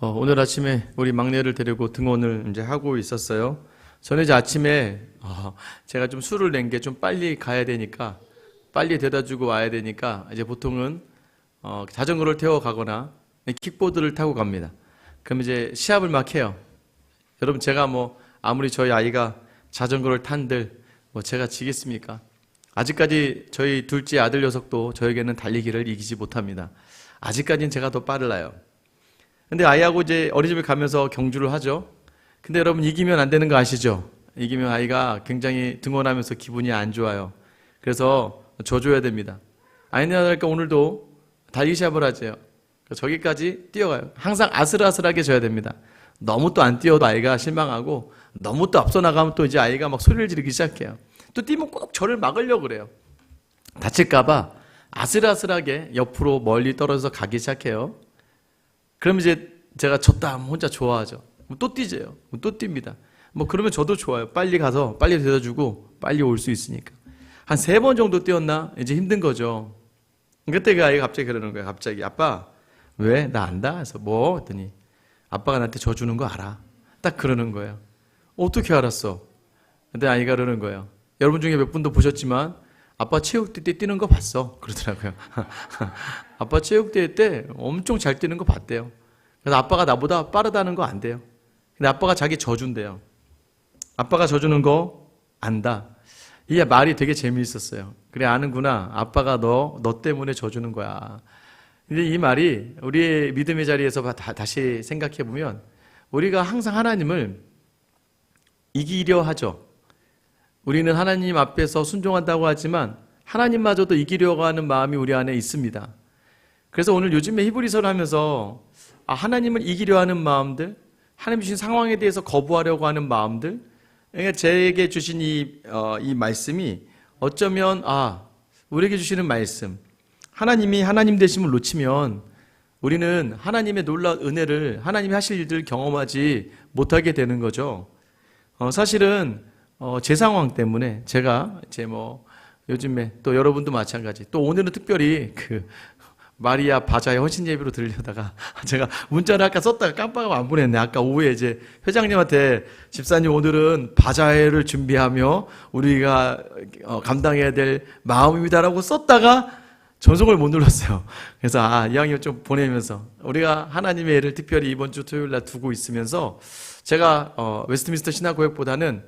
어, 오늘 아침에 우리 막내를 데리고 등원을 이제 하고 있었어요. 이제 아침에 어, 제가 좀 술을 낸 게 좀 빨리 가야 되니까 빨리 데려다 주고 와야 되니까 이제 보통은 어, 자전거를 태워 가거나 킥보드를 타고 갑니다. 그럼 이제 시합을 막 해요. 여러분 제가 뭐 아무리 저희 아이가 자전거를 탄들 뭐 제가 지겠습니까? 아직까지 저희 둘째 아들 녀석도 저에게는 달리기를 이기지 못합니다. 아직까지는 제가 더 빨라요. 근데 아이하고 이제 어린이집에 가면서 경주를 하죠. 근데 여러분 이기면 안 되는 거 아시죠? 이기면 아이가 굉장히 등원하면서 기분이 안 좋아요. 그래서 져줘야 됩니다. 아니냐 할까 오늘도 달리기 시합을 하죠. 저기까지 뛰어가요. 항상 아슬아슬하게 져야 됩니다. 너무 또 안 뛰어도 아이가 실망하고 너무 또 앞서 나가면 또 이제 아이가 막 소리를 지르기 시작해요. 또 뛰면 꼭 저를 막으려고 그래요. 다칠까봐 아슬아슬하게 옆으로 멀리 떨어져서 가기 시작해요. 그럼 이제 제가 졌다 하면 혼자 좋아하죠. 또 뛰재요. 또 뜁니다. 뭐 그러면 저도 좋아요. 빨리 가서 빨리 데려다 주고 빨리 올 수 있으니까. 한 세 번 정도 뛰었나? 이제 힘든 거죠. 그때 그 아이가 갑자기 그러는 거예요. 갑자기 아빠 왜 나 안다? 해서 뭐 했더니 아빠가 나한테 져 주는 거 알아. 딱 그러는 거예요. 어떻게 알았어? 근데 아이가 그러는 거예요. 여러분 중에 몇 분도 보셨지만 아빠 체육대회 때 뛰는 거 봤어. 그러더라고요. 아빠 체육대회 때 엄청 잘 뛰는 거 봤대요. 그래서 아빠가 나보다 빠르다는 거 안 돼요. 근데 아빠가 자기 져준대요. 아빠가 져주는 거 안다. 이게 말이 되게 재미있었어요. 그래, 아는구나. 아빠가 너, 너 때문에 져주는 거야. 근데 이 말이 우리의 믿음의 자리에서 다, 다시 생각해 보면 우리가 항상 하나님을 이기려 하죠. 우리는 하나님 앞에서 순종한다고 하지만 하나님마저도 이기려고 하는 마음이 우리 안에 있습니다. 그래서 오늘 요즘에 히브리서를 하면서 아, 하나님을 이기려 하는 마음들, 하나님 주신 상황에 대해서 거부하려고 하는 마음들, 그러니까 제게 주신 이, 어, 이 말씀이 어쩌면 아 우리에게 주시는 말씀, 하나님이 하나님 되심을 놓치면 우리는 하나님의 놀라운 은혜를 하나님이 하실 일들을 경험하지 못하게 되는 거죠. 어, 사실은 어, 제 상황 때문에 제가 이제 뭐 요즘에 또 여러분도 마찬가지 또 오늘은 특별히 그 마리아 바자의 헌신 예배로 들려다가 제가 문자를 아까 썼다가 깜빡하고 안 보냈네. 아까 오후에 이제 회장님한테 집사님 오늘은 바자회를 준비하며 우리가 어, 감당해야 될 마음입니다라고 썼다가 전송을 못 눌렀어요. 그래서 아, 이왕이면 좀 보내면서 우리가 하나님의 애를 특별히 이번 주 토요일 날 두고 있으면서 제가 어, 웨스트민스터 신학고역보다는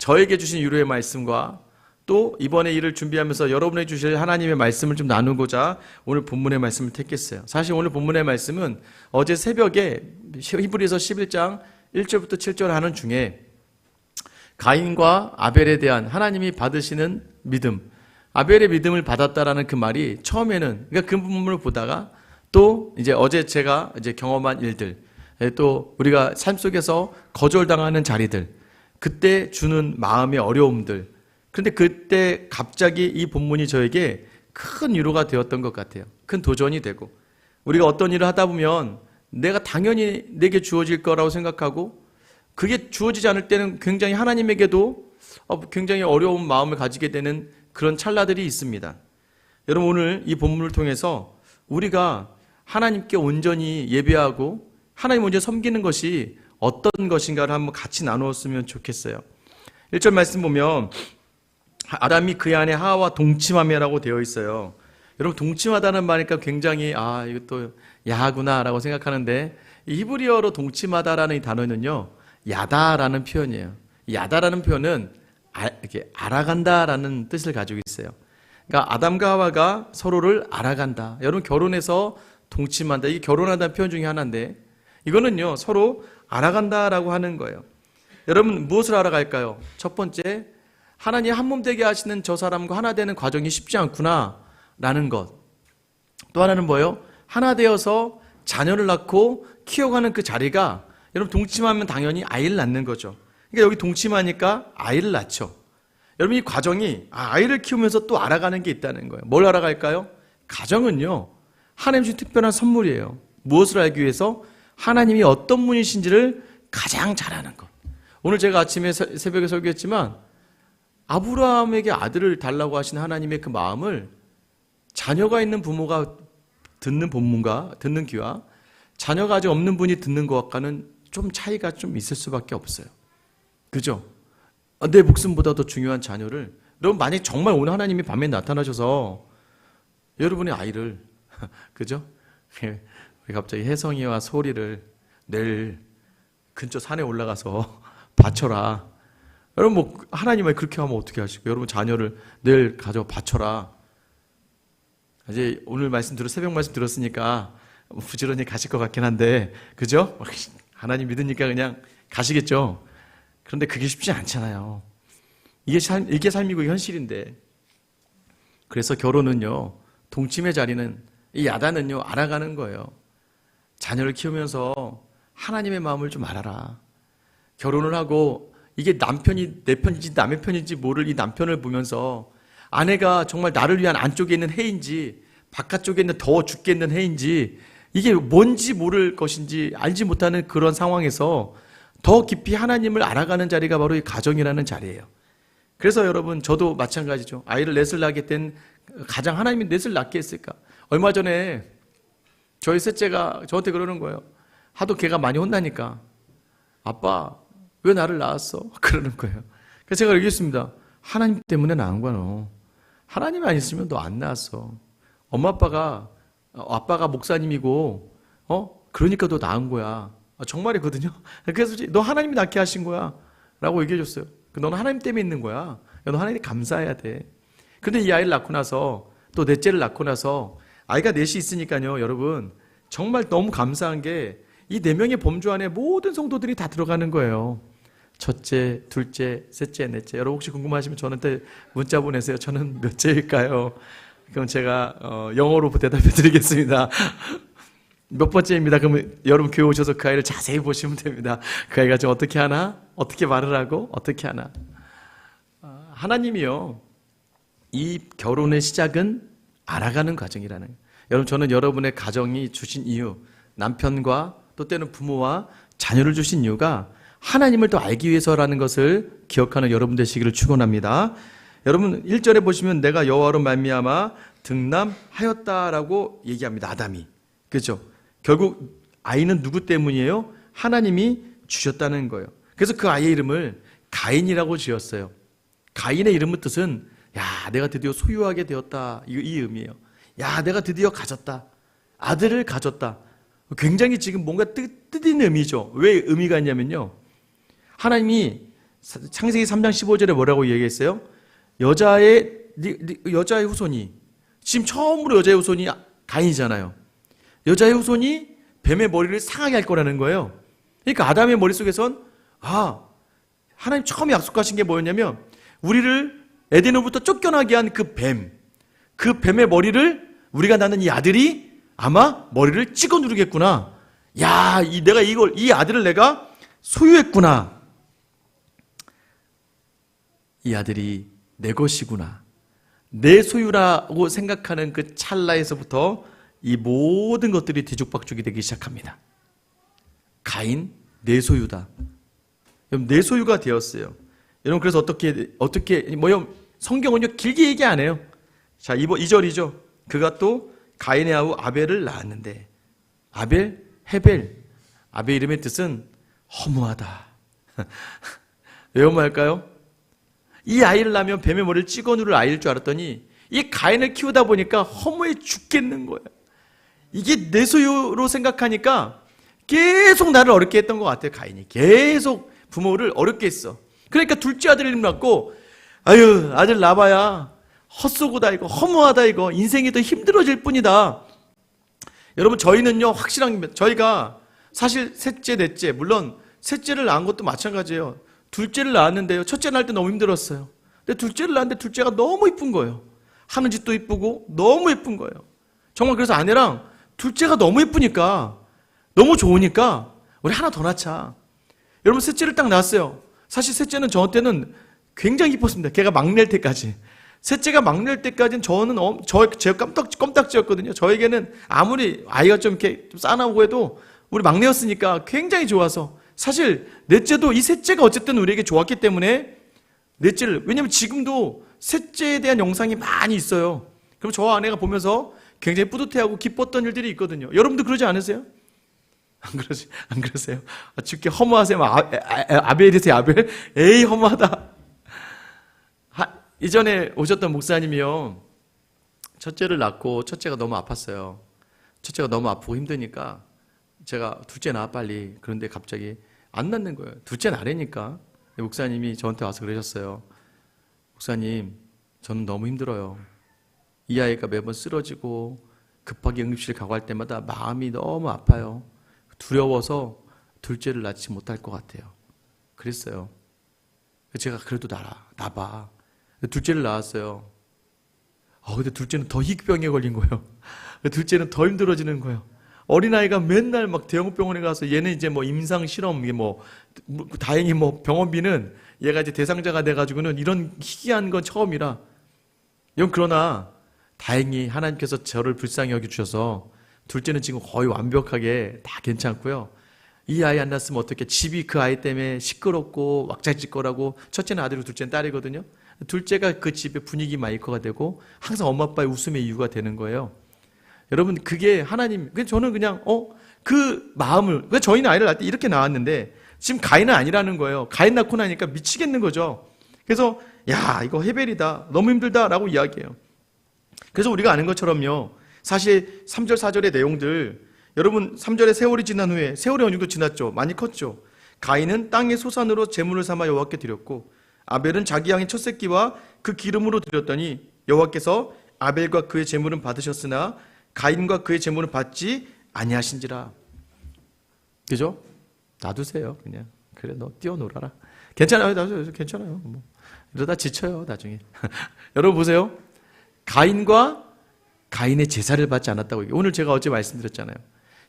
저에게 주신 유로의 말씀과 또 이번에 일을 준비하면서 여러분에게 주실 하나님의 말씀을 좀 나누고자 오늘 본문의 말씀을 택했어요. 사실 오늘 본문의 말씀은 어제 새벽에 히브리서 11장 1절부터 7절 하는 중에 가인과 아벨에 대한 하나님이 받으시는 믿음, 아벨의 믿음을 받았다라는 그 말이 처음에는 그러니까 그 부분을 보다가 또 이제 어제 제가 이제 경험한 일들, 또 우리가 삶 속에서 거절당하는 자리들, 그때 주는 마음의 어려움들, 그런데 그때 갑자기 이 본문이 저에게 큰 위로가 되었던 것 같아요. 큰 도전이 되고 우리가 어떤 일을 하다 보면 내가 당연히 내게 주어질 거라고 생각하고 그게 주어지지 않을 때는 굉장히 하나님에게도 어, 굉장히 어려운 마음을 가지게 되는 그런 찰나들이 있습니다. 여러분 오늘 이 본문을 통해서 우리가 하나님께 온전히 예배하고 하나님 먼저 섬기는 것이 어떤 것인가를 한번 같이 나누었으면 좋겠어요. 1절 말씀 보면 아담이 그 안에 하와 동침하며라고 되어 있어요. 여러분 동침하다는 말이니까 굉장히 아 이것도 야하구나라고 생각하는데 히브리어로 동침하다라는 이 단어는요 야다라는 표현이에요. 야다라는 표현은 아, 이렇게 알아간다라는 뜻을 가지고 있어요. 그러니까 아담과 하와가 서로를 알아간다. 여러분 결혼해서 동침한다. 이게 결혼한다는 표현 중에 하나인데 이거는요 서로 알아간다라고 하는 거예요. 여러분 무엇을 알아갈까요? 첫 번째 하나님 한 몸 되게 하시는 저 사람과 하나 되는 과정이 쉽지 않구나라는 것. 또 하나는 뭐예요? 하나 되어서 자녀를 낳고 키워가는 그 자리가 여러분 동침하면 당연히 아이를 낳는 거죠. 그러니까 여기 동침하니까 아이를 낳죠. 여러분 이 과정이 아, 아이를 키우면서 또 알아가는 게 있다는 거예요. 뭘 알아갈까요? 가정은요. 하나님 주신 특별한 선물이에요. 무엇을 알기 위해서 하나님이 어떤 분이신지를 가장 잘 아는 것. 오늘 제가 아침에 새벽에 설교했지만 아브라함에게 아들을 달라고 하신 하나님의 그 마음을 자녀가 있는 부모가 듣는 본문과 듣는 귀와 자녀가 아직 없는 분이 듣는 것과는 좀 차이가 좀 있을 수밖에 없어요. 그죠? 어, 내 목숨보다 더 중요한 자녀를 여러분 만약 정말 오늘 하나님이 밤에 나타나셔서 여러분의 아이를 그죠? 갑자기 혜성이와 소리를 내일 근처 산에 올라가서 바쳐라. 여러분 뭐 하나님이 그렇게 하면 어떻게 하시고 여러분 자녀를 내일 가져 바쳐라. 이제 오늘 말씀 들어 새벽 말씀 들었으니까 부지런히 가실 것 같긴 한데 그죠? 하나님 믿으니까 그냥 가시겠죠. 그런데 그게 쉽지 않잖아요. 이게 삶 이게 삶이고 현실인데 그래서 결혼은요 동침의 자리는 이 야단은요 알아가는 거예요. 자녀를 키우면서 하나님의 마음을 좀 알아라. 결혼을 하고 이게 남편이 내 편인지 남의 편인지 모를 이 남편을 보면서 아내가 정말 나를 위한 안쪽에 있는 해인지 바깥쪽에 있는 더워 죽겠는 해인지 이게 뭔지 모를 것인지 알지 못하는 그런 상황에서 더 깊이 하나님을 알아가는 자리가 바로 이 가정이라는 자리예요. 그래서 여러분 저도 마찬가지죠. 아이를 넷을 낳게 된 가장 하나님이 넷을 낳게 했을까? 얼마 전에 저희 셋째가 저한테 그러는 거예요. 하도 걔가 많이 혼나니까 아빠 왜 나를 낳았어? 그러는 거예요. 그래서 제가 얘기했습니다. 하나님 때문에 낳은 거야 너. 하나님 안 있으면 너 안 낳았어. 엄마 아빠가 어, 아빠가 목사님이고 어 그러니까 너 낳은 거야. 아, 정말이거든요. 그래서 너 하나님이 낳게 하신 거야. 라고 얘기해 줬어요. 너는 하나님 때문에 있는 거야. 너 하나님 감사해야 돼. 근데 이 아이를 낳고 나서 또 넷째를 낳고 나서 아이가 넷이 있으니까요, 여러분. 정말 너무 감사한 게 이 네 명의 범주 안에 모든 성도들이 다 들어가는 거예요. 첫째, 둘째, 셋째, 넷째. 여러분 혹시 궁금하시면 저한테 문자 보내세요. 저는 몇째일까요? 그럼 제가 어, 영어로 대답해 드리겠습니다. 몇 번째입니다. 그러면 여러분 교회 오셔서 그 아이를 자세히 보시면 됩니다. 그 아이가 지금 어떻게 하나? 어떻게 말을 하고? 어떻게 하나? 아, 하나님이요. 이 결혼의 시작은 알아가는 과정이라는 거예요. 여러분 저는 여러분의 가정이 주신 이유, 남편과 또 때는 부모와 자녀를 주신 이유가 하나님을 더 알기 위해서라는 것을 기억하는 여러분 되시기를 축원합니다. 여러분 1절에 보시면 내가 여호와로 말미암아 등남하였다라고 얘기합니다. 아담이. 그렇죠? 결국 아이는 누구 때문이에요? 하나님이 주셨다는 거예요. 그래서 그 아이의 이름을 가인이라고 지었어요. 가인의 이름의 뜻은 야, 내가 드디어 소유하게 되었다. 이, 이 의미예요. 야, 내가 드디어 가졌다. 아들을 가졌다. 굉장히 지금 뭔가 뜻, 뜻 있는 의미죠. 왜 의미가 있냐면요. 하나님이 창세기 3장 15절에 뭐라고 얘기했어요? 여자의 여자의 후손이 지금 처음으로 여자의 후손이 가인이잖아요. 여자의 후손이 뱀의 머리를 상하게 할 거라는 거예요. 그러니까 아담의 머릿속에선 아 하나님 처음 약속하신 게 뭐였냐면 우리를 에덴으로부터 쫓겨나게 한 그 뱀, 그 뱀의 머리를 우리가 낳는 이 아들이 아마 머리를 찍어 누르겠구나. 야, 이 내가 이걸 이 아들을 내가 소유했구나. 이 아들이 내 것이구나. 내 소유라고 생각하는 그 찰나에서부터 이 모든 것들이 뒤죽박죽이 되기 시작합니다. 가인 내 소유다. 여러분 내 소유가 되었어요. 여러분 그래서 어떻게 어떻게 뭐요 성경은요 길게 얘기 안 해요. 자 2번 2절이죠. 그가 또 가인의 아우 아벨을 낳았는데 아벨 헤벨 아벨 이름의 뜻은 허무하다. 왜 허무할까요? 이 아이를 낳으면 뱀의 머리를 찍어 누를 아이일 줄 알았더니 이 가인을 키우다 보니까 허무해 죽겠는 거예요. 이게 내 소유로 생각하니까 계속 나를 어렵게 했던 것 같아요, 가인이. 계속 부모를 어렵게 했어. 그러니까 둘째 아들을 낳고, 아유, 아들 낳아봐야 헛소고다, 이거. 허무하다, 이거. 인생이 더 힘들어질 뿐이다. 여러분, 저희는요, 확실한. 저희가 사실 셋째, 넷째, 물론 셋째를 낳은 것도 마찬가지예요. 둘째를 낳았는데요. 첫째 낳을 때 너무 힘들었어요. 근데 둘째를 낳았는데 둘째가 너무 이쁜 거예요. 하는 짓도 이쁘고 너무 예쁜 거예요. 정말 그래서 아내랑 둘째가 너무 예쁘니까 너무 좋으니까 우리 하나 더 낳자. 여러분 셋째를 딱 낳았어요. 사실 셋째는 저 때는 굉장히 이뻤습니다. 걔가 막낼 때까지. 셋째가 막낼 때까지는 저는 엄- 저 제가 깜딱 껌딱지였거든요. 저에게는 아무리 아이가 좀 이렇게 좀 싸나오고 해도 우리 막내였으니까 굉장히 좋아서 사실 넷째도 이 셋째가 어쨌든 우리에게 좋았기 때문에 넷째를 왜냐면 지금도 셋째에 대한 영상이 많이 있어요. 그럼 저 아내가 보면서 굉장히 뿌듯해하고 기뻤던 일들이 있거든요. 여러분도 그러지 않으세요? 안 그러시 안 그러세요? 아, 죽게 허무하세요. 아, 아, 아 벨이세요 아벨? 에이 허무하다. 하, 이전에 오셨던 목사님이요. 첫째를 낳고 첫째가 너무 아팠어요. 첫째가 너무 아프고 힘드니까 제가 둘째 낳아 빨리. 그런데 갑자기 안 낳는 거예요. 둘째 낳으니까 목사님이 저한테 와서 그러셨어요. 목사님, 저는 너무 힘들어요. 이 아이가 매번 쓰러지고 급하게 응급실 가고 할 때마다 마음이 너무 아파요. 두려워서 둘째를 낳지 못할 것 같아요. 그랬어요. 제가 그래도 나라, 나봐. 둘째를 낳았어요. 어, 근데 둘째는 더 희귀병에 걸린 거예요. 둘째는 더 힘들어지는 거예요. 어린아이가 맨날 막 대형병원에 가서 얘는 이제 뭐 임상 실험, 이게 뭐, 뭐 다행히 뭐 병원비는 얘가 이제 대상자가 돼가지고는 이런 희귀한 건 처음이라. 이건 그러나 다행히 하나님께서 저를 불쌍히 여겨주셔서 둘째는 지금 거의 완벽하게 다 괜찮고요. 이 아이 안 낳았으면 어떻게 집이 그 아이 때문에 시끄럽고 왁자지껄하고 첫째는 아들이고 둘째는 딸이거든요. 둘째가 그 집의 분위기 마이커가 되고 항상 엄마 아빠의 웃음의 이유가 되는 거예요. 여러분 그게 하나님 그 저는 그냥 어 그 마음을 그 저희는 아이를 낳을 때 이렇게 낳았는데 지금 가인은 아니라는 거예요. 가인 낳고 나니까 미치겠는 거죠. 그래서 야 이거 헤벨이다 너무 힘들다라고 이야기해요. 그래서 우리가 아는 것처럼요. 사실 3절 4절의 내용들 여러분 3절에 세월이 지난 후에 세월이 어느 정도 지났죠. 많이 컸죠. 가인은 땅의 소산으로 제물을 삼아 여호와께 드렸고 아벨은 자기 양의 첫 새끼와 그 기름으로 드렸더니 여호와께서 아벨과 그의 제물은 받으셨으나 가인과 그의 제물은 받지 아니하신지라. 그죠? 놔두세요, 그냥. 그래, 너 뛰어놀아라. 괜찮아요, 놔두세요. 괜찮아요. 뭐. 이러다 지쳐요, 나중에. 여러분 보세요. 가인과 가인의 제사를 받지 않았다고. 오늘 제가 어제 말씀드렸잖아요.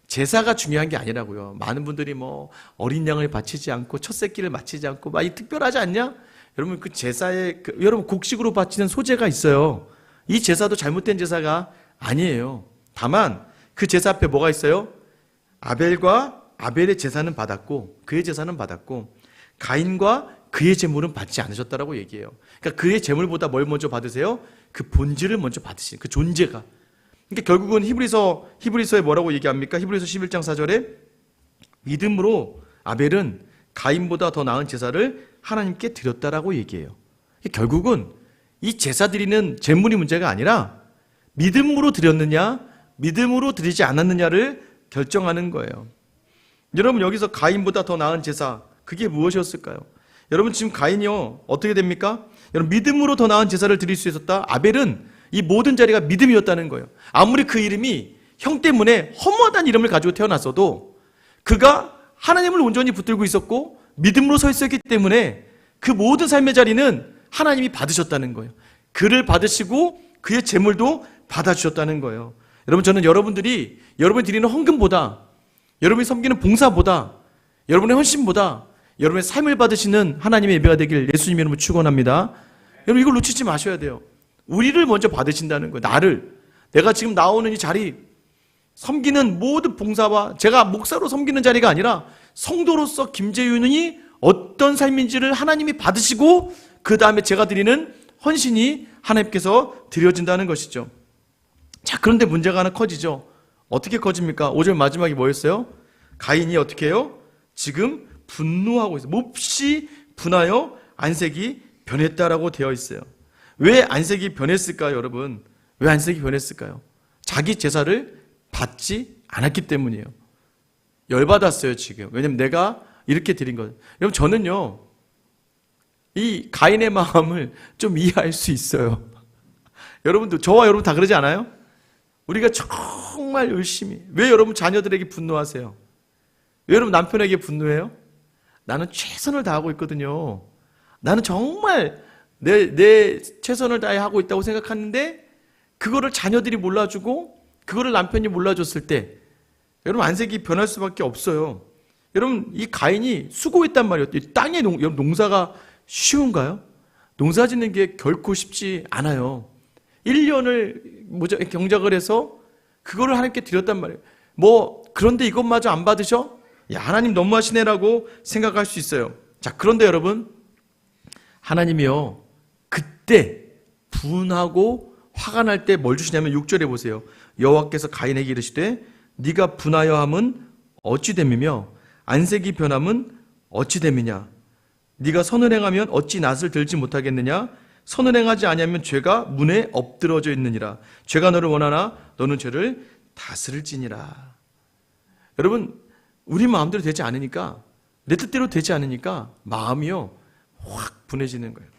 제사가 중요한 게 아니라고요. 많은 분들이 뭐 어린 양을 바치지 않고 첫 새끼를 바치지 않고 막 이 특별하지 않냐? 여러분 그 제사에 그, 여러분 곡식으로 바치는 소제가 있어요. 이 제사도 잘못된 제사가 아니에요. 다만 그 제사 앞에 뭐가 있어요? 아벨과 아벨의 제사는 받았고 그의 제사는 받았고 가인과 그의 제물은 받지 않으셨다라고 얘기해요. 그러니까 그의 제물보다 뭘 먼저 받으세요? 그 본질을 먼저 받으신 그 존재가. 그러니까 결국은 히브리서 히브리서에 뭐라고 얘기합니까? 히브리서 11장 4절에 믿음으로 아벨은 가인보다 더 나은 제사를 하나님께 드렸다라고 얘기해요. 결국은 이 제사 드리는 제물이 문제가 아니라 믿음으로 드렸느냐, 믿음으로 드리지 않았느냐를 결정하는 거예요. 여러분 여기서 가인보다 더 나은 제사 그게 무엇이었을까요? 여러분 지금 가인이요 어떻게 됩니까? 여러분 믿음으로 더 나은 제사를 드릴 수 있었다. 아벨은 이 모든 자리가 믿음이었다는 거예요. 아무리 그 이름이 형 때문에 허무하다는 이름을 가지고 태어났어도 그가 하나님을 온전히 붙들고 있었고 믿음으로 서 있었기 때문에 그 모든 삶의 자리는 하나님이 받으셨다는 거예요. 그를 받으시고 그의 재물도 받아주셨다는 거예요. 여러분 저는 여러분들이 여러분이 드리는 헌금보다 여러분이 섬기는 봉사보다 여러분의 헌신보다 여러분의 삶을 받으시는 하나님의 예배가 되길 예수님 이름으로 축원합니다. 여러분 이걸 놓치지 마셔야 돼요. 우리를 먼저 받으신다는 거예요. 나를 내가 지금 나오는 이 자리 섬기는 모든 봉사와 제가 목사로 섬기는 자리가 아니라 성도로서 김재윤이 어떤 삶인지를 하나님이 받으시고 그 다음에 제가 드리는 헌신이 하나님께서 드려진다는 것이죠. 자, 그런데 문제가 하나 커지죠. 어떻게 커집니까? 5절 마지막에 뭐였어요? 가인이 어떻게 해요? 지금 분노하고 있어요. 몹시 분하여 안색이 변했다라고 되어 있어요. 왜 안색이 변했을까요, 여러분? 왜 안색이 변했을까요? 자기 제사를 받지 않았기 때문이에요. 열받았어요, 지금. 왜냐면 내가 이렇게 드린 거. 여러분, 저는요, 이 가인의 마음을 좀 이해할 수 있어요. 여러분도, 저와 여러분 다 그러지 않아요? 우리가 정말 열심히. 왜 여러분 자녀들에게 분노하세요? 왜 여러분 남편에게 분노해요? 나는 최선을 다하고 있거든요. 나는 정말 내, 내 최선을 다해 하고 있다고 생각하는데, 그거를 자녀들이 몰라주고, 그거를 남편이 몰라줬을 때, 여러분 안색이 변할 수밖에 없어요. 여러분 이 가인이 수고했단 말이에요. 이 땅의 농, 농사가 쉬운가요? 농사 짓는 게 결코 쉽지 않아요. 1년을 모자 경작을 해서 그거를 하나님께 드렸단 말이에요. 뭐 그런데 이것마저 안 받으셔? 야 하나님 너무하시네라고 생각할 수 있어요. 자 그런데 여러분 하나님이요 그때 분하고 화가 날 때 뭘 주시냐면 6절에 보세요. 여호와께서 가인에게 이르시되 네가 분하여 함은 어찌 됨이며 안색이 변함은 어찌 됨이냐 네가 선을 행하면 어찌 낯을 들지 못하겠느냐 선을 행하지 아니하면 죄가 문에 엎드러져 있느니라. 죄가 너를 원하나 너는 죄를 다스릴지니라. 여러분 우리 마음대로 되지 않으니까 내 뜻대로 되지 않으니까 마음이요 확 분해지는 거예요.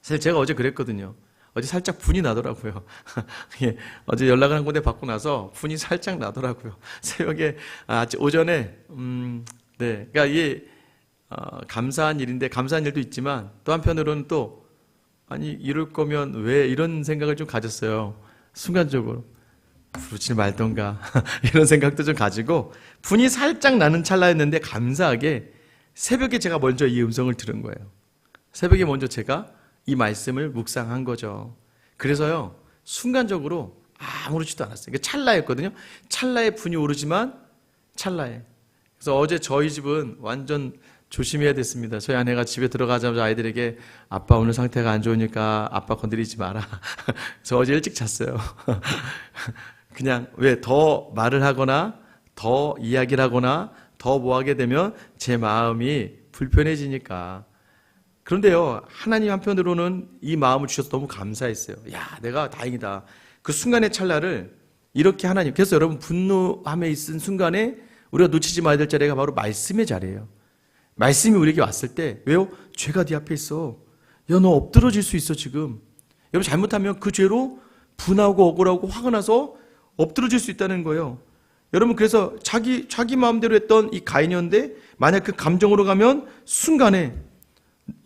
사실 제가 어제 그랬거든요. 어제 살짝 분이 나더라고요. 예, 어제 연락을 한 군데 받고 나서 분이 살짝 나더라고요. 새벽에 아, 오전에 음, 네, 그러니까 이게 어, 감사한 일인데 감사한 일도 있지만 또 한편으로는 또 아니 이럴 거면 왜 이런 생각을 좀 가졌어요. 순간적으로 부르지 말던가 이런 생각도 좀 가지고 분이 살짝 나는 찰나였는데 감사하게 새벽에 제가 먼저 이 음성을 들은 거예요. 새벽에 먼저 제가 이 말씀을 묵상한 거죠. 그래서요, 순간적으로 아무렇지도 않았어요. 이게 찰나였거든요. 찰나에 분이 오르지만 찰나에. 그래서 어제 저희 집은 완전 조심해야 됐습니다. 저희 아내가 집에 들어가자마자 아이들에게 아빠 오늘 상태가 안 좋으니까 아빠 건드리지 마라. 그래서 어제 일찍 잤어요. 그냥 왜 더 말을 하거나 더 이야기를 하거나 더 뭐 하게 되면 제 마음이 불편해지니까 그런데요, 하나님 한편으로는 이 마음을 주셔서 너무 감사했어요. 야, 내가 다행이다. 그 순간의 찰나를 이렇게 하나님, 그래서 여러분 분노함에 있은 순간에 우리가 놓치지 말아야 될 자리가 바로 말씀의 자리예요. 말씀이 우리에게 왔을 때, 왜요? 죄가 네 앞에 있어. 야, 너 엎드러질 수 있어, 지금. 여러분 잘못하면 그 죄로 분하고 억울하고 화가 나서 엎드러질 수 있다는 거예요. 여러분 그래서 자기 자기 마음대로 했던 이 가인이었는데 만약 그 감정으로 가면 순간에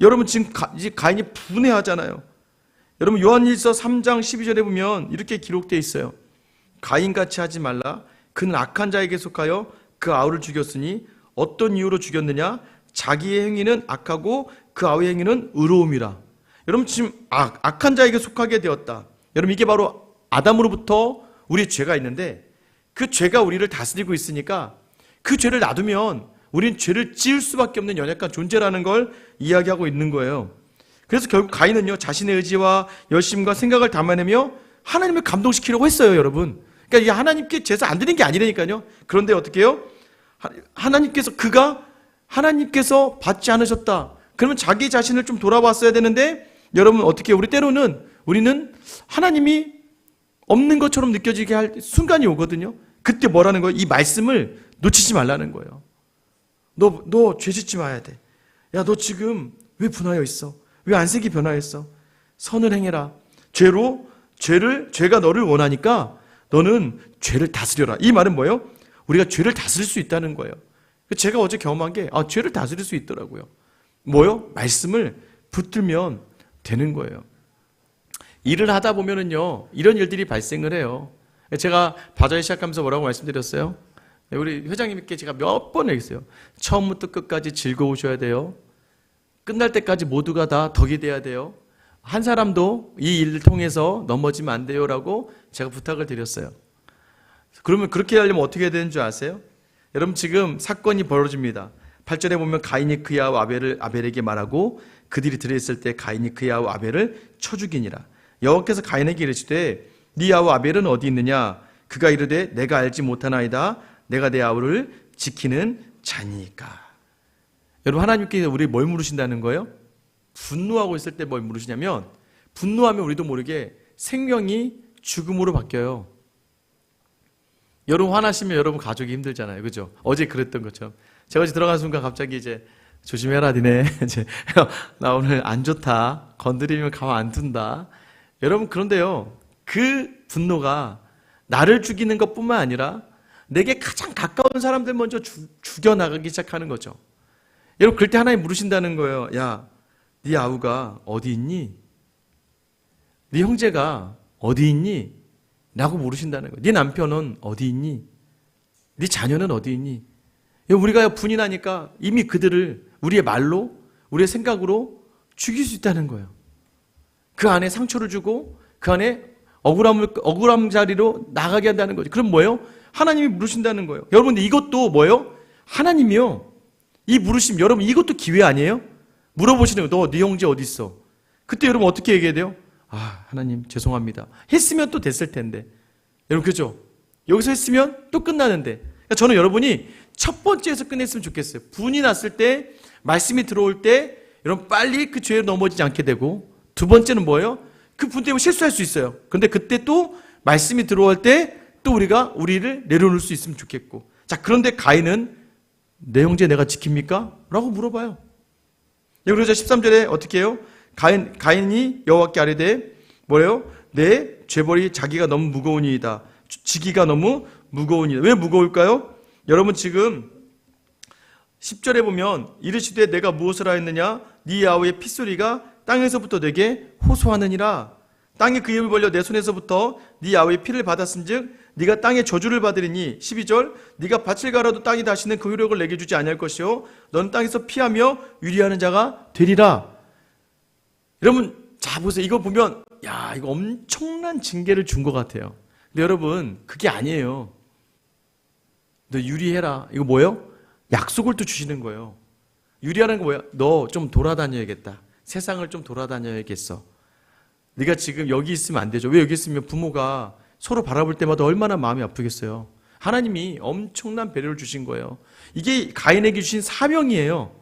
여러분 지금 가, 이제 가인이 분해하잖아요. 여러분 요한일서 3장 12절에 보면 이렇게 기록되어 있어요. 가인같이 하지 말라. 그는 악한 자에게 속하여 그 아우를 죽였으니 어떤 이유로 죽였느냐? 자기의 행위는 악하고 그 아우의 행위는 의로움이라. 여러분 지금 악, 악한 자에게 속하게 되었다. 여러분 이게 바로 아담으로부터 우리 죄가 있는데 그 죄가 우리를 다스리고 있으니까 그 죄를 놔두면 우리는 죄를 지을 수밖에 없는 연약한 존재라는 걸 이야기하고 있는 거예요. 그래서 결국 가인은요, 자신의 의지와 열심과 생각을 담아내며 하나님을 감동시키려고 했어요, 여러분. 그러니까 이게 하나님께 제사 안 드린 게 아니라니까요. 그런데 어떻게 해요? 하- 하나님께서 그가 하나님께서 받지 않으셨다. 그러면 자기 자신을 좀 돌아봤어야 되는데 여러분 어떻게? 우리 때로는 우리는 하나님이 없는 것처럼 느껴지게 할 순간이 오거든요. 그때 뭐라는 거예요? 이 말씀을 놓치지 말라는 거예요. 너, 너 죄 짓지 마야 돼. 야, 너 지금 왜 분하여 있어? 왜 안색이 변화했어? 선을 행해라. 죄로, 죄를, 죄가 너를 원하니까 너는 죄를 다스려라. 이 말은 뭐예요? 우리가 죄를 다스릴 수 있다는 거예요. 제가 어제 경험한 게, 아, 죄를 다스릴 수 있더라고요. 뭐요? 말씀을 붙들면 되는 거예요. 일을 하다 보면은요, 이런 일들이 발생을 해요. 제가 바자회 시작하면서 뭐라고 말씀드렸어요? 우리 회장님께 제가 몇 번 얘기했어요. 처음부터 끝까지 즐거우셔야 돼요. 끝날 때까지 모두가 다 덕이 돼야 돼요. 한 사람도 이 일을 통해서 넘어지면 안 돼요라고 제가 부탁을 드렸어요. 그러면 그렇게 하려면 어떻게 해야 되는 줄 아세요? 여러분 지금 사건이 벌어집니다. 8절에 보면 가인이 아우 아벨을 아벨에게 말하고 그들이 들어있을 때 가인이 아우 아벨을 쳐 죽이니라. 여호와께서 가인에게 이르시되 네 아우 아벨은 어디 있느냐? 그가 이르되 내가 알지 못하나이다. 내가 내 아우를 지키는 자니까. 여러분 하나님께 우리 뭘 물으신다는 거예요? 분노하고 있을 때 뭘 물으시냐면 분노하면 우리도 모르게 생명이 죽음으로 바뀌어요. 여러분 화나시면 여러분 가족이 힘들잖아요. 그죠? 어제 그랬던 것처럼. 제가 어제 들어가는 순간 갑자기 이제 조심해라 니네. 이제 나 오늘 안 좋다. 건드리면 가만 안 둔다. 여러분 그런데요. 그 분노가 나를 죽이는 것 뿐만 아니라 내게 가장 가까운 사람들 먼저 주, 죽여나가기 시작하는 거죠. 여러분 그럴 때 하나님 물으신다는 거예요. 야, 네 아우가 어디 있니? 네 형제가 어디 있니? 라고 물으신다는 거예요. 네 남편은 어디 있니? 네 자녀는 어디 있니? 우리가 분이 나니까 이미 그들을 우리의 말로, 우리의 생각으로 죽일 수 있다는 거예요. 그 안에 상처를 주고 그 안에 억울함을, 억울함 자리로 나가게 한다는 거죠. 그럼 뭐예요? 하나님이 물으신다는 거예요. 여러분, 이것도 뭐예요? 하나님이요. 이 물으심, 여러분, 이것도 기회 아니에요? 물어보시는 거예요. 너, 네 형제 어디 있어? 그때 여러분 어떻게 얘기해야 돼요? 아, 하나님, 죄송합니다. 했으면 또 됐을 텐데. 여러분, 그죠? 여기서 했으면 또 끝나는데. 그러니까 저는 여러분이 첫 번째에서 끝냈으면 좋겠어요. 분이 났을 때, 말씀이 들어올 때, 여러분 빨리 그 죄에 넘어지지 않게 되고, 두 번째는 뭐예요? 그 분 때문에 실수할 수 있어요. 근데 그때 또 말씀이 들어올 때, 또 우리가 우리를 내려놓을 수 있으면 좋겠고. 자, 그런데 가인은 내 형제 내가 지킵니까? 라고 물어봐요. 그래서 13절에 어떻게 해요? 가인, 가인이 여호와께 아뢰되 뭐래요? 내 죄벌이 자기가 너무 무거우니이다. 지기가 너무 무거우니이다. 왜 무거울까요? 여러분 지금 10절에 보면 이르시되 내가 무엇을 하였느냐? 네 야후의 핏소리가 땅에서부터 내게 호소하느니라. 땅에 그 입을 벌려 내 손에서부터 네 야후의 피를 받았은즉 네가 땅에 저주를 받으리니 12절 네가 밭을 갈아도 땅이 다시는 그 효력을 내게 주지 아니할 것이요 너는 땅에서 피하며 유리하는 자가 되리라. 여러분 자 보세요. 이거 보면 야 이거 엄청난 징계를 준 것 같아요. 근데 여러분 그게 아니에요. 너 유리해라. 이거 뭐예요? 약속을 또 주시는 거예요. 유리하는 거 뭐야? 너 좀 돌아다녀야겠다. 세상을 좀 돌아다녀야겠어. 네가 지금 여기 있으면 안 되죠. 왜 여기 있으면 부모가 서로 바라볼 때마다 얼마나 마음이 아프겠어요. 하나님이 엄청난 배려를 주신 거예요. 이게 가인에게 주신 사명이에요.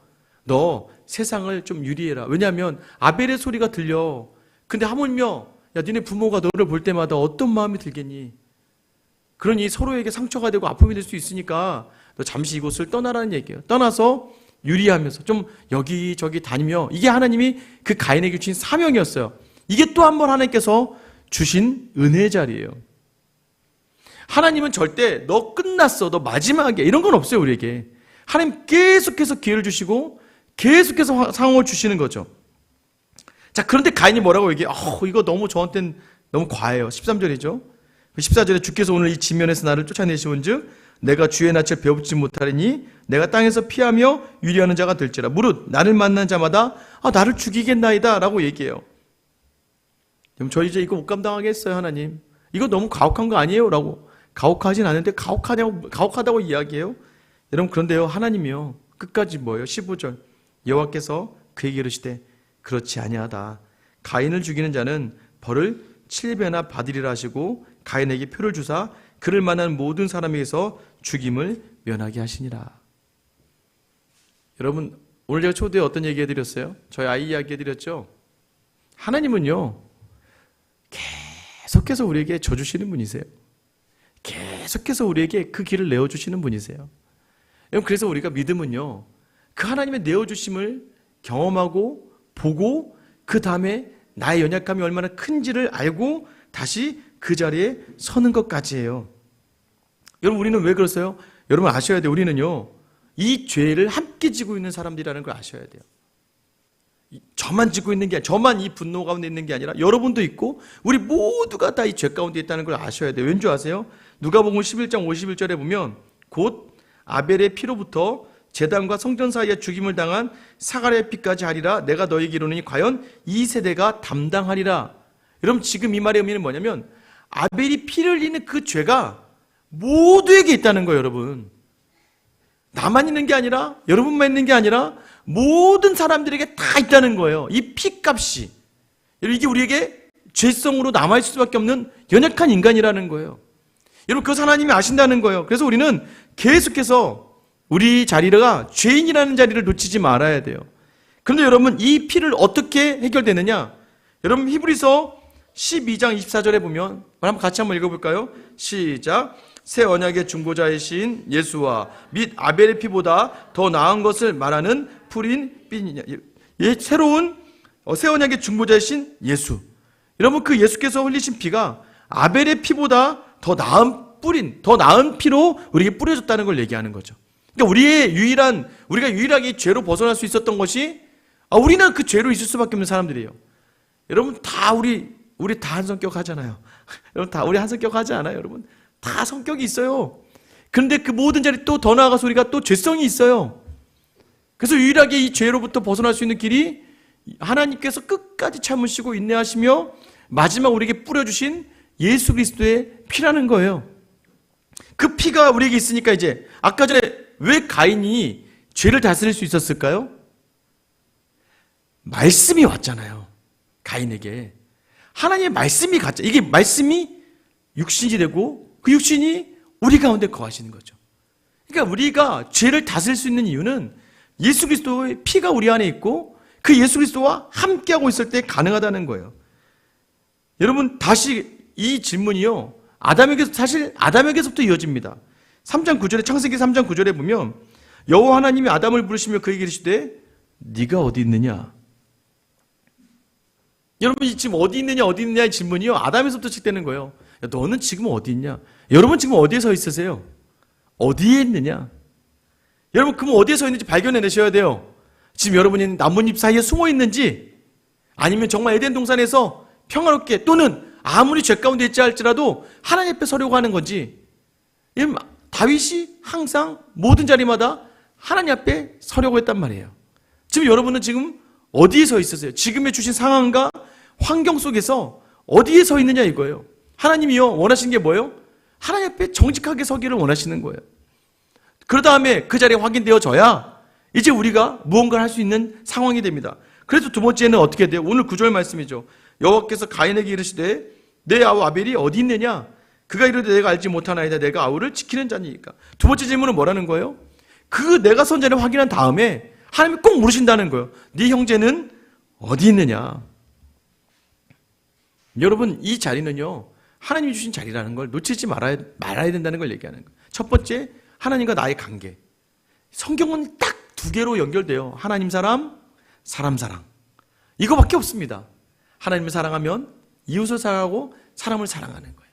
너 세상을 좀 유리해라. 왜냐하면 아벨의 소리가 들려. 근데 하물며 야 니네 부모가 너를 볼 때마다 어떤 마음이 들겠니? 그러니 서로에게 상처가 되고 아픔이 될 수 있으니까 너 잠시 이곳을 떠나라는 얘기예요. 떠나서 유리하면서 좀 여기저기 다니며 이게 하나님이 그 가인에게 주신 사명이었어요. 이게 또 한 번 하나님께서 주신 은혜의 자리예요. 하나님은 절대 너 끝났어, 너 마지막이야 이런 건 없어요 우리에게. 하나님 계속해서 기회를 주시고 계속해서 상황을 주시는 거죠. 자 그런데 가인이 뭐라고 얘기해? 어, 이거 너무 저한테는 너무 과해요. 13절이죠. 14절에 주께서 오늘 이 지면에서 나를 쫓아내시온 즉 내가 주의 낯을 배우지 못하리니 내가 땅에서 피하며 유리하는 자가 될지라 무릇 나를 만난 자마다 아 나를 죽이겠나이다 라고 얘기해요. 그럼 저 이제 이거 못 감당하겠어요 하나님. 이거 너무 가혹한 거 아니에요? 라고 가혹하진 않은데 가혹하냐고 가혹하다고 이야기해요. 여러분 그런데요 하나님이요 끝까지 뭐예요? 15절 여호와께서 그에게 이르시되 그렇지 아니하다. 가인을 죽이는 자는 벌을 7배나 받으리라 하시고 가인에게 표를 주사 그를 만난 모든 사람에게서 죽임을 면하게 하시니라. 여러분 오늘 제가 초대에 어떤 얘기 해드렸어요? 저희 아이 이야기 해드렸죠? 하나님은요 계속해서 우리에게 져주시는 분이세요. 계속해서 우리에게 그 길을 내어주시는 분이세요. 그래서 우리가 믿음은요 그 하나님의 내어주심을 경험하고 보고 그 다음에 나의 연약함이 얼마나 큰지를 알고 다시 그 자리에 서는 것까지예요. 여러분 우리는 왜 그러세요? 여러분 아셔야 돼요. 우리는요 이 죄를 함께 지고 있는 사람들이라는 걸 아셔야 돼요. 저만 지고 있는 게 아니라 저만 이 분노 가운데 있는 게 아니라 여러분도 있고 우리 모두가 다 이 죄 가운데 있다는 걸 아셔야 돼요. 왠지 아세요? 누가복음 11장 51절에 보면 곧 아벨의 피로부터 재단과 성전 사이에 죽임을 당한 사가랴의 피까지 하리라 내가 너에게 이르노니 과연 이 세대가 담당하리라. 여러분 지금 이 말의 의미는 뭐냐면 아벨이 피를 흘리는 그 죄가 모두에게 있다는 거예요, 여러분. 나만 있는 게 아니라 여러분만 있는 게 아니라 모든 사람들에게 다 있다는 거예요. 이 피값이. 이게 우리에게 죄성으로 남아 있을 수밖에 없는 연약한 인간이라는 거예요. 여러분, 그것 하나님이 아신다는 거예요. 그래서 우리는 계속해서 우리 자리가 죄인이라는 자리를 놓치지 말아야 돼요. 그런데 여러분, 이 피를 어떻게 해결되느냐? 여러분, 히브리서 12장 24절에 보면, 한번 같이 한번 읽어볼까요? 시작. 새 언약의 중보자이신 예수와 및 아벨의 피보다 더 나은 것을 말하는 풀인 삐니냐. 예, 새로운 어, 새 언약의 중보자이신 예수. 여러분 그 예수께서 흘리신 피가 아벨의 피보다 더 나은 뿌린, 더 나은 피로 우리에게 뿌려졌다는 걸 얘기하는 거죠. 그러니까 우리의 유일한 우리가 유일하게 이 죄로 벗어날 수 있었던 것이 아, 우리는 그 죄로 있을 수밖에 없는 사람들이에요. 여러분 다 우리 우리 다 한 성격 하잖아요. 여러분 다 우리 한 성격 하지 않아요, 여러분? 다 성격이 있어요. 그런데 그 모든 자리 또 더 나아가서 우리가 또 죄성이 있어요. 그래서 유일하게 이 죄로부터 벗어날 수 있는 길이 하나님께서 끝까지 참으시고 인내하시며 마지막 우리에게 뿌려주신 예수 그리스도의 피라는 거예요. 그 피가 우리에게 있으니까 이제 아까 전에 왜 가인이 죄를 다스릴 수 있었을까요? 말씀이 왔잖아요. 가인에게. 하나님의 말씀이 갔죠. 이게 말씀이 육신이 되고 그 육신이 우리 가운데 거하시는 거죠. 그러니까 우리가 죄를 다스릴 수 있는 이유는 예수 그리스도의 피가 우리 안에 있고 그 예수 그리스도와 함께하고 있을 때 가능하다는 거예요. 여러분 다시 이 질문이요. 아담에게 사실 아담에게서부터 이어집니다. 3장 9절에 창세기 3장 9절에 보면 여호와 하나님이 아담을 부르시며 그에게 이르시되 네가 어디 있느냐? 여러분 이 지금 어디 있느냐 어디 있느냐의 질문이요. 아담에서부터 시작되는 거예요. 야, 너는 지금 어디 있냐? 여러분 지금 어디에 서 있으세요? 어디에 있느냐? 여러분 그럼 어디에 서 있는지 발견해내셔야 돼요. 지금 여러분이 나뭇잎 사이에 숨어 있는지 아니면 정말 에덴 동산에서 평화롭게 또는 아무리 죄 가운데 있지 할지라도 하나님 앞에 서려고 하는 건지 다윗이 항상 모든 자리마다 하나님 앞에 서려고 했단 말이에요. 지금 여러분은 지금 어디에 서 있으세요? 지금의 주신 상황과 환경 속에서 어디에 서 있느냐 이거예요. 하나님이요 원하시는 게 뭐예요? 하나님 앞에 정직하게 서기를 원하시는 거예요. 그 다음에 그 자리에 확인되어져야 이제 우리가 무언가를 할 수 있는 상황이 됩니다. 그래서 두 번째는 어떻게 돼요? 오늘 구절 말씀이죠. 여호와께서 가인에게 이르시되 내 아우 아벨이 어디 있느냐? 그가 이르되 내가 알지 못하나이다. 내가 아우를 지키는 자니까. 두 번째 질문은 뭐라는 거예요? 그 내가 선자를 확인한 다음에 하나님이 꼭 물으신다는 거예요. 네 형제는 어디 있느냐? 여러분 이 자리는요 하나님이 주신 자리라는 걸 놓치지 말아야 말아야 된다는 걸 얘기하는 거예요. 첫 번째 하나님과 나의 관계. 성경은 딱 두 개로 연결돼요. 하나님 사람, 사람 사랑. 이거밖에 없습니다. 하나님을 사랑하면 이웃을 사랑하고 사람을 사랑하는 거예요.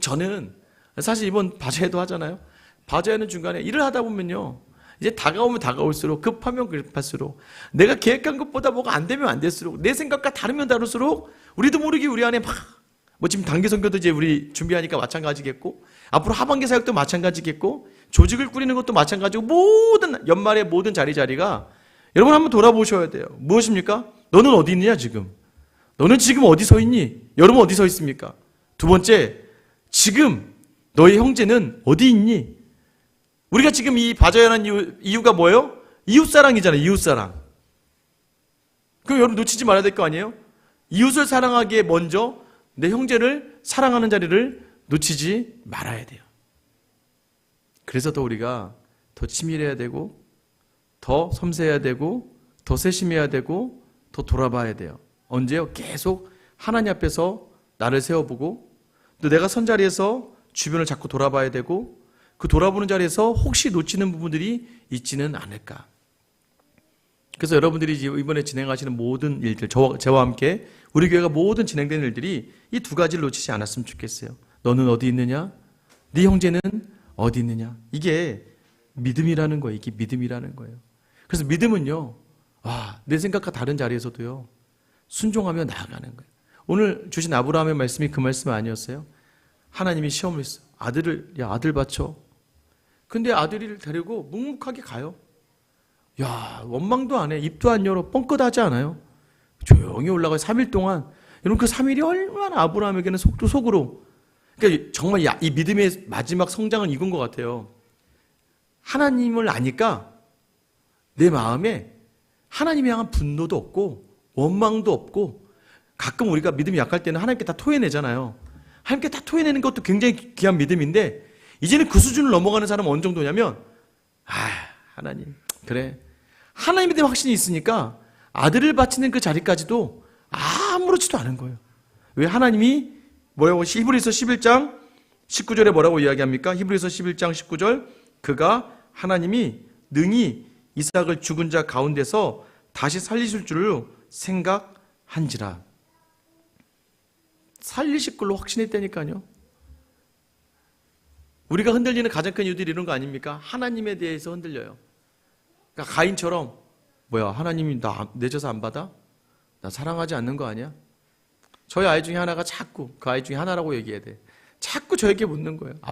저는 사실 이번 바자회도 하잖아요. 바자회는 중간에 일을 하다 보면요. 이제 다가오면 다가올수록 급하면 급할수록 내가 계획한 것보다 뭐가 안 되면 안 될수록 내 생각과 다르면 다를수록 우리도 모르게 우리 안에 막 뭐 지금 단기 선교도 이제 우리 준비하니까 마찬가지겠고 앞으로 하반기 사역도 마찬가지겠고 조직을 꾸리는 것도 마찬가지고 모든 연말의 모든 자리 자리가 여러분 한번 돌아보셔야 돼요. 무엇입니까? 너는 어디 있느냐 지금? 너는 지금 어디 서 있니? 여러분 어디 서 있습니까? 두 번째 지금 너의 형제는 어디 있니? 우리가 지금 이 바자연한 이유, 이유가 뭐예요? 이웃사랑이잖아요. 이웃사랑. 그럼 여러분 놓치지 말아야 될 거 아니에요? 이웃을 사랑하기에 먼저 내 형제를 사랑하는 자리를 놓치지 말아야 돼요. 그래서 더 우리가 더 치밀해야 되고, 더 섬세해야 되고, 더 세심해야 되고, 더 돌아봐야 돼요. 언제요? 계속 하나님 앞에서 나를 세워보고, 또 내가 선 자리에서 주변을 자꾸 돌아봐야 되고, 그 돌아보는 자리에서 혹시 놓치는 부분들이 있지는 않을까. 그래서 여러분들이 이번에 진행하시는 모든 일들, 저와, 저와 함께 우리 교회가 모든 진행되는 일들이 이 두 가지를 놓치지 않았으면 좋겠어요. 너는 어디 있느냐? 네 형제는 어디 있느냐? 이게 믿음이라는 거예요. 이게 믿음이라는 거예요. 그래서 믿음은요, 와, 내 생각과 다른 자리에서도요, 순종하며 나아가는 거예요. 오늘 주신 아브라함의 말씀이 그 말씀 아니었어요? 하나님이 시험을 했어. 아들을, 야, 아들 바쳐. 근데 아들을 데리고 묵묵하게 가요. 야, 원망도 안 해. 입도 안 열어. 뻥끗하지 않아요. 조용히 올라가요. 3일 동안. 여러분 그 3일이 얼마나 아브라함에게는 속도 속으로. 그러니까 정말 이 믿음의 마지막 성장은 이건 것 같아요. 하나님을 아니까 내 마음에 하나님에 향한 분노도 없고 원망도 없고 가끔 우리가 믿음이 약할 때는 하나님께 다 토해내잖아요. 하나님께 다 토해내는 것도 굉장히 귀한 믿음인데 이제는 그 수준을 넘어가는 사람은 어느 정도냐면 아 하나님 그래 하나님에 대한 확신이 있으니까 아들을 바치는 그 자리까지도 아무렇지도 않은 거예요. 왜 하나님이 뭐라고 히브리서 11장 19절에 뭐라고 이야기합니까? 히브리서 11장 19절 그가 하나님이 능히 이삭을 죽은 자 가운데서 다시 살리실 줄을 생각한지라. 살리실 걸로 확신했다니까요. 우리가 흔들리는 가장 큰 이유들이 이런 거 아닙니까? 하나님에 대해서 흔들려요. 그러니까 가인처럼 뭐야 하나님이 나 내줘서 안 받아? 나 사랑하지 않는 거 아니야? 저희 아이 중에 하나가 자꾸 그 아이 중에 하나라고 얘기해야 돼. 자꾸 저에게 묻는 거예요.